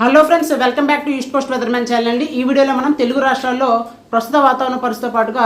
Hello friends welcome back to East Coast Weathermen channel అండి. ఈ వీడియోలో మనం తెలుగు రాష్ట్రాల్లో ప్రస్తుత వాతావరణ పరిస్థితితో పాటుగా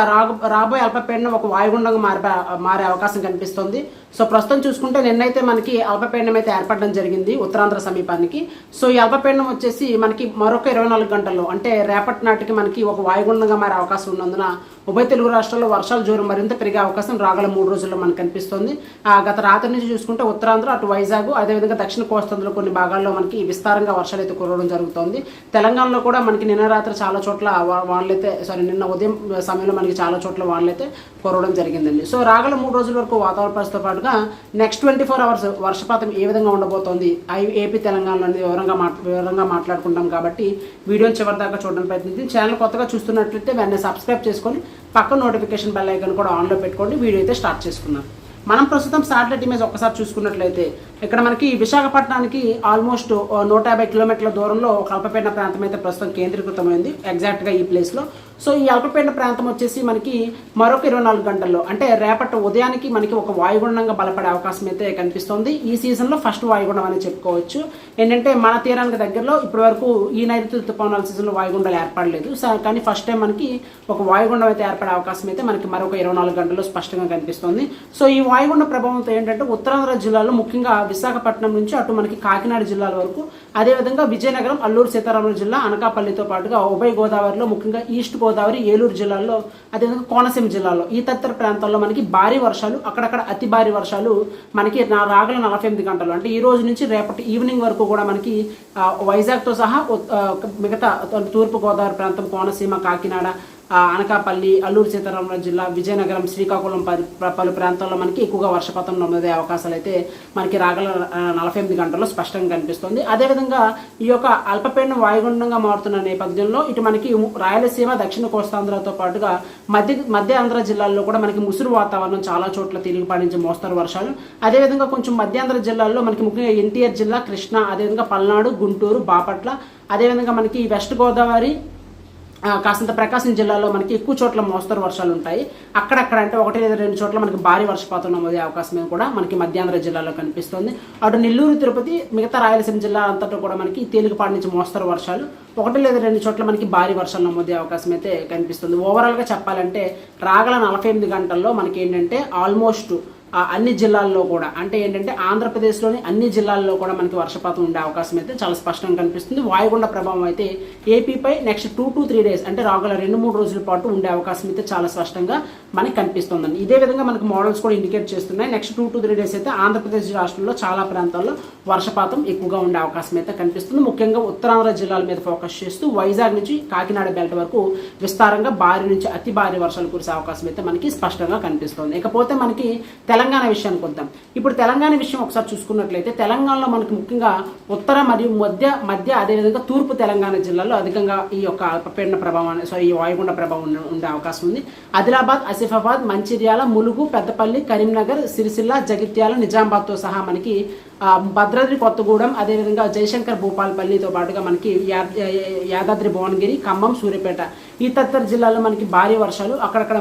రాబోయే అల్పపీడనం ఒక వాయుగుండంగా మారే మారే అవకాశం కనిపిస్తుంది. సో ప్రస్తుతం చూసుకుంటే నిన్నైతే మనకి అల్పపీడనం అయితే ఏర్పడడం జరిగింది ఉత్తరాంధ్ర సమీపానికి. సో ఈ అల్పపీడనం వచ్చేసి మనకి మరొక ఇరవై నాలుగు గంటల్లో అంటే రేపటి నాటికి మనకి ఒక వాయుగుండంగా మారే అవకాశం ఉన్నందున ఉభయ తెలుగు రాష్ట్రాల్లో వర్షాలు జోరు మరింత పెరిగే అవకాశం రాగల మూడు రోజుల్లో మనకు కనిపిస్తుంది. ఆ, గత రాత్రి నుంచి చూసుకుంటే ఉత్తరాంధ్ర అటు వైజాగ్ అదేవిధంగా దక్షిణ కోస్తాంధ్రలో కొన్ని భాగాల్లో మనకి విస్తారంగా వర్షాలు అయితే కురవడం జరుగుతుంది. తెలంగాణలో కూడా మనకి నిన్న రాత్రి చాలా చోట్ల వాళ్ళైతే వానలైతే సారీ నిన్న ఉదయం సమయంలో మనకి చాలా చోట్ల వానలైతే కురవడం జరిగిందండి. సో రాగల మూడు రోజుల వరకు వాతావరణ పరిస్థితితో పాటుగా నెక్స్ట్ ట్వంటీ ఫోర్ అవర్స్ వర్షపాతం ఏ విధంగా ఉండబోతోంది ఐ ఏపీ తెలంగాణలో అనేది వివరంగా మాట్ వివరంగా మాట్లాడుకుంటాం కాబట్టి వీడియోని చివరి దాకా చూడడం ప్రయత్నించి ఛానల్ కొత్తగా చూస్తున్నట్లయితే వెంటనే సబ్స్క్రైబ్ చేసుకొని పక్కన నోటిఫికేషన్ బెల్ ఐకన్ కూడా ఆన్లో పెట్టుకోండి వీడియో అయితే స్టార్ట్ చేసుకున్నాం మనం ప్రస్తుతం శాటిలైట్ ఇమేజ్ ఒక్కసారి చూసుకున్నట్లయితే ఇక్కడ మనకి విశాఖపట్నానికి ఆల్మోస్ట్ uh, నూట యాభై కిలోమీటర్ల దూరంలో ఒక అల్పపీడన ప్రాంతం అయితే ప్రస్తుతం కేంద్రీకృతమైంది ఎగ్జాక్ట్గా ఈ ప్లేస్లో సో ఈ అల్పపీడన ప్రాంతం వచ్చేసి మనకి మరొక ఇరవై నాలుగు గంటల్లో అంటే రేపటి ఉదయానికి మనకి ఒక వాయుగుండంగా బలపడే అవకాశం అయితే కనిపిస్తుంది. ఈ సీజన్లో ఫస్ట్ వాయుగుండం అని చెప్పుకోవచ్చు. ఏంటంటే మన తీరానికి దగ్గరలో ఇప్పటి వరకు ఈ నైరుతి ఋతుపవనాల సీజన్లో వాయుగుండాలు ఏర్పడలేదు. సో కానీ ఫస్ట్ టైం మనకి ఒక వాయుగుండం అయితే ఏర్పడే అవకాశం అయితే మనకి మరొక ఇరవై నాలుగు గంటల్లో స్పష్టంగా కనిపిస్తుంది. సో ఈ వాయుగుండ ప్రభావంతో ఏంటంటే ఉత్తరాంధ్ర జిల్లాలో ముఖ్యంగా విశాఖపట్నం నుంచి అటు మనకి కాకినాడ జిల్లాల వరకు అదేవిధంగా విజయనగరం అల్లూరు సీతారామరాజు జిల్లా అనకాపల్లితో పాటుగా ఉభయ గోదావరిలో ముఖ్యంగా ఈస్ట్ గోదావరి ఏలూరు జిల్లాల్లో అదేవిధంగా కోనసీమ జిల్లాలో ఈ తదితర ప్రాంతాల్లో మనకి భారీ వర్షాలు అక్కడక్కడ అతి భారీ వర్షాలు మనకి నా రాగల నలభై ఎనిమిది గంటలు అంటే ఈ రోజు నుంచి రేపటి ఈవినింగ్ వరకు కూడా మనకి వైజాగ్తో సహా మిగతా తూర్పు గోదావరి ప్రాంతం కోనసీమ కాకినాడ అనకాపల్లి అల్లూరు సీతారామరాజు జిల్లా విజయనగరం శ్రీకాకుళం పలు ప్రాంతాల్లో మనకి ఎక్కువగా వర్షపాతం నమోదే అవకాశాలు అయితే మనకి రాగల నలభై ఎనిమిది గంటల్లో స్పష్టంగా కనిపిస్తుంది. అదేవిధంగా ఈ యొక్క అల్పపీడనం వాయుగుండంగా మారుతున్న నేపథ్యంలో ఇటు మనకి రాయలసీమ దక్షిణ కోస్తాంధ్రతో పాటుగా మధ్య మధ్య ఆంధ్ర జిల్లాల్లో కూడా మనకి ముసురు వాతావరణం చాలా చోట్ల తేలికపాటి నుంచి మోస్తరు వర్షాలు. అదేవిధంగా కొంచెం మధ్యాంధ్ర జిల్లాల్లో మనకి ముఖ్యంగా ఎన్టీఆర్ జిల్లా కృష్ణా అదేవిధంగా పల్నాడు గుంటూరు బాపట్ల అదేవిధంగా మనకి వెస్ట్ గోదావరి కాస్తంత ప్రకాశం జిల్లాలో మనకి ఎక్కువ చోట్ల మోస్తరు వర్షాలు ఉంటాయి. అక్కడక్కడ అంటే ఒకటి లేదా రెండు చోట్ల మనకి భారీ వర్షపాతం నమోదే అవకాశమే కూడా మనకి మధ్యాంధ్ర జిల్లాలో కనిపిస్తుంది. అటు నెల్లూరు తిరుపతి మిగతా రాయలసీమ జిల్లా అంతటా కూడా మనకి తేలికపాటి నుంచి మోస్తరు వర్షాలు. ఒకటి లేదా రెండు చోట్ల మనకి భారీ వర్షాలు నమోదే అవకాశం అయితే కనిపిస్తుంది. ఓవరాల్గా చెప్పాలంటే రాగల నలభై ఎనిమిది గంటల్లో మనకి ఏంటంటే ఆల్మోస్ట్ అన్ని జిల్లాల్లో కూడా. అంటే ఏంటంటే ఆంధ్రప్రదేశ్లోని అన్ని జిల్లాల్లో కూడా మనకి వర్షపాతం ఉండే అవకాశం అయితే చాలా స్పష్టంగా కనిపిస్తుంది. వాయుగుండ ప్రభావం అయితే ఏపీపై next two to three days అంటే రాగల రెండు మూడు రోజుల పాటు ఉండే అవకాశం అయితే చాలా స్పష్టంగా మనకి కనిపిస్తుందండి. ఇదే విధంగా మనకి మోడల్స్ కూడా ఇండికేట్ చేస్తున్నాయి. Next two to three days అయితే ఆంధ్రప్రదేశ్ రాష్ట్రంలో చాలా ప్రాంతాల్లో వర్షపాతం ఎక్కువగా ఉండే అవకాశం అయితే కనిపిస్తుంది. ముఖ్యంగా ఉత్తరాంధ్ర జిల్లాల మీద ఫోకస్ చేస్తూ వైజాగ్ నుంచి కాకినాడ బెల్ట్ వరకు విస్తారంగా భారీ నుంచి అతి భారీ వర్షాలు కురిసే అవకాశం అయితే మనకి స్పష్టంగా కనిపిస్తుంది. ఇకపోతే మనకి తెలంగాణ తెలంగాణ విషయానికి వద్దాం. ఇప్పుడు తెలంగాణ విషయం ఒకసారి చూసుకున్నట్లయితే తెలంగాణలో మనకు ముఖ్యంగా ఉత్తర మరియు మధ్య మధ్య అదేవిధంగా తూర్పు తెలంగాణ జిల్లాలో అధికంగా ఈ యొక్క అల్పపీడన ప్రభావం సో ఈ వాయుగుండ ప్రభావం ఉండే- అవకాశం ఉంది. ఆదిలాబాద్ ఆసిఫాబాద్ మంచిర్యాల ములుగు పెద్దపల్లి కరీంనగర్ సిరిసిల్ల జగిత్యాల నిజామాబాద్తో సహా మనకి భద్రాద్రి కొత్తగూడెం అదేవిధంగా జయశంకర్ భూపాలపల్లితో పాటుగా మనకి యాదాద్రి భువనగిరి ఖమ్మం సూర్యాపేట. ఈ తదితర జిల్లాల్లో మనకి భారీ వర్షాలు అక్కడక్కడ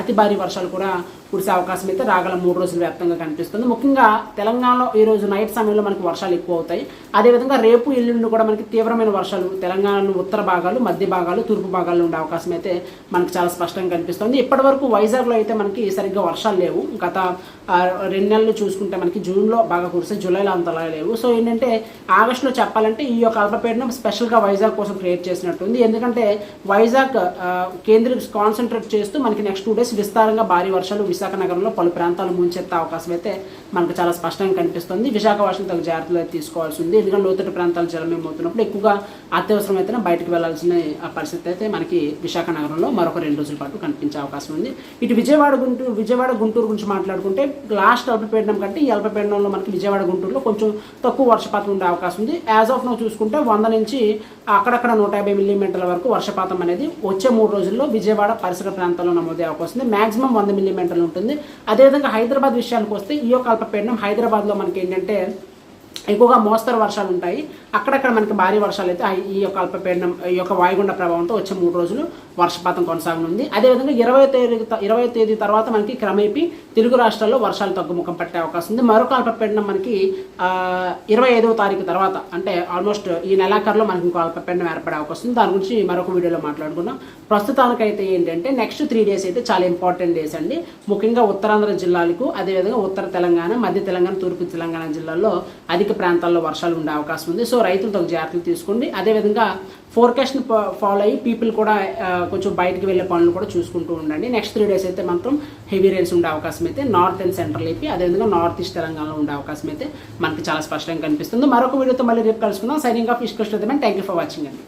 అతి భారీ వర్షాలు కూడా కురిసే అవకాశం అయితే రాగల మూడు రోజుల వ్యాప్తంగా కనిపిస్తుంది. ముఖ్యంగా తెలంగాణలో ఈ రోజు నైట్ సమయంలో మనకి వర్షాలు ఎక్కువ అవుతాయి. అదేవిధంగా రేపు ఎల్లుండి కూడా మనకి తీవ్రమైన వర్షాలు తెలంగాణలో ఉత్తర భాగాలు మధ్య భాగాలు తూర్పు భాగాల్లో ఉండే అవకాశం అయితే మనకి చాలా స్పష్టంగా కనిపిస్తుంది. ఇప్పటి వరకు వైజాగ్లో అయితే మనకి సరిగ్గా వర్షాలు లేవు. గత రెండు నెలలు చూసుకుంటే మనకి జూన్లో బాగా కురిస్తే జూలైలో అంతలా లేవు. సో ఏంటంటే ఆగస్టులో చెప్పాలంటే ఈ యొక్క అల్పపీడనం స్పెషల్గా వైజాగ్ కోసం క్రియేట్ చేసినట్టుంది. ఎందుకంటే వైజాగ్ కేంద్రం కేంద్ర కాన్సన్ట్రేట్ చేస్తూ మనకి నెక్స్ట్ టూ డేస్ విస్తారంగా భారీ వర్షాలు విశాఖ నగరంలో పలు ప్రాంతాలు ముంచెత్తే అవకాశం అయితే మనకు చాలా స్పష్టంగా కనిపిస్తుంది. విశాఖ వర్షం తగు జాగ్రత్తలు తీసుకోవాల్సి ఉంది. ఎందుకంటే లోతట్టు ప్రాంతాలు జలమేమవుతున్నప్పుడు ఎక్కువగా అత్యవసరం అయితేనే బయటకు వెళ్ళాల్సిన పరిస్థితి అయితే మనకి విశాఖ నగరంలో మరొక రెండు రోజుల పాటు కనిపించే అవకాశం ఉంది. ఇటు విజయవాడ గుంటూరు విజయవాడ గుంటూరు గురించి మాట్లాడుకుంటే లాస్ట్ అల్పపీడనం కంటే ఈ అల్పపీడనంలో మనకి విజయవాడ గుంటూరు గుంటూరులో కొంచెం తక్కువ వర్షపాతం ఉండే అవకాశం ఉంది. యాజ్ ఆఫ్ నో చూసుకుంటే వంద నుంచి అక్కడక్కడ నూట యాభై మిల్లీమీటర్ల వరకు వర్షపాతం అనేది వచ్చే మూడు రోజుల్లో విజయవాడ పరిసర ప్రాంతాల్లో నమోదే అవకాశం ఉంది. మాక్సిమం వంద మిల్లీమీటర్లు ఉంటుంది. అదేవిధంగా హైదరాబాద్ విషయానికి వస్తే ఈ యొక్క అల్పపీడనం హైదరాబాద్లో మనకి ఏంటంటే ఎక్కువగా మోస్తరు వర్షాలు ఉంటాయి. అక్కడక్కడ మనకి భారీ వర్షాలు అయితే ఈ యొక్క అల్పపీడనం ఈ యొక్క వాయుగుండ ప్రభావంతో వచ్చే మూడు రోజులు వర్షపాతం కొనసాగనుంది. అదేవిధంగా ఇరవై తేదీ ఇరవై తేదీ తర్వాత మనకి క్రమేపీ తెలుగు రాష్ట్రాల్లో వర్షాలు తగ్గుముఖం పట్టే అవకాశం ఉంది. మరొక అల్పపీడనం మనకి ఇరవై ఐదవ తారీఖు తర్వాత అంటే ఆల్మోస్ట్ ఈ నెలాఖరులో మనకి ఇంకో అల్పపీడనం ఏర్పడే అవకాశం ఉంది. దాని గురించి మరొక వీడియోలో మాట్లాడుకున్నాం ప్రస్తుతానికైతే ఏంటంటే నెక్స్ట్ త్రీ డేస్ అయితే చాలా ఇంపార్టెంట్ డేస్ అండి. ముఖ్యంగా ఉత్తరాంధ్ర జిల్లాలకు అదేవిధంగా ఉత్తర తెలంగాణ మధ్య తెలంగాణ తూర్పు తెలంగాణ జిల్లాల్లో అధిక ప్రాంతాల్లో వర్షాలు ఉండే అవకాశం ఉంది. సో రైతులు తగు జాగ్రత్తలు తీసుకోండి. అదేవిధంగా ఫోర్కాస్ట్ని ఫాలో అయ్యి పీపుల్ కూడా కొంచెం బయటకు వెళ్ళే పనులు కూడా చూసుకుంటూ ఉండండి. నెక్స్ట్ త్రీ డేస్ అయితే మాత్రం హెవీ రైన్స్ ఉండే అవకాశం అయితే నార్త్ అండ్ సెంట్రల్ అయిపోయి అదేవిధంగా నార్త్ ఈస్ట్ తెలంగాణలో ఉండే అవకాశం అయితే మనకి చాలా స్పష్టంగా కనిపిస్తుంది. మరొక వీడియోతో మళ్ళీ రేపు కలుసుకుందాం. Signing off ఇష్కృష్ణ thank you for watching అండి.